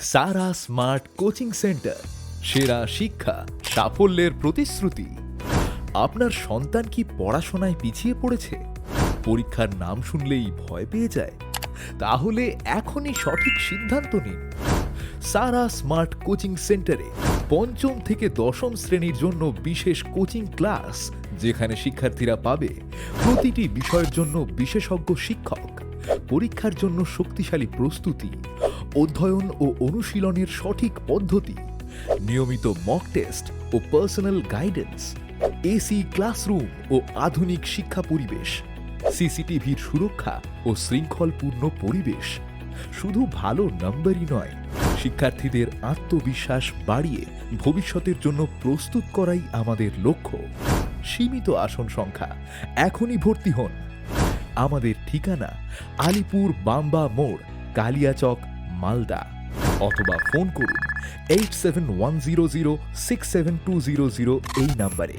সারা smart coaching centre, সেরা শিক্ষা, সাফল্যের প্রতিশ্রুতি। আপনার সন্তান কি পড়াশোনায় পিছিয়ে পড়েছে? পরীক্ষার নাম শুনলেই ভয় পেয়ে যায়। তাহলে এখনই সঠিক সিদ্ধান্ত নিন। সারা স্মার্ট কোচিং সেন্টারে পঞ্চম থেকে দশম শ্রেণির জন্য বিশেষ কোচিং ক্লাস, যেখানে শিক্ষার্থীরা পাবে প্রতিটি বিষয়ের জন্য বিশেষজ্ঞ শিক্ষক। পরীক্ষার জন্য শক্তিশালী প্রস্তুতি, অধ্যয়ন ও অনুশীলনের সঠিক পদ্ধতি, নিয়মিত মক টেস্ট ও পার্সোনাল গাইডেন্স এসি ক্লাসরুম ও আধুনিক শিক্ষা পরিবেশ, সিসিটিভির সুরক্ষা ও শৃঙ্খলপূর্ণ পরিবেশ। শুধু ভালো নম্বরই নয়, শিক্ষার্থীদের আত্মবিশ্বাস বাড়িয়ে ভবিষ্যতের জন্য প্রস্তুত করাই আমাদের লক্ষ্য। সীমিত আসন সংখ্যা, এখনই ভর্তি হন। আমাদের ঠিকানা আলিপুর বাম্বা মোড়, কালিয়াচক, মালদা। অথবা ফোন করুন eight seven one zero zero six seven two zero zero এই নাম্বারে।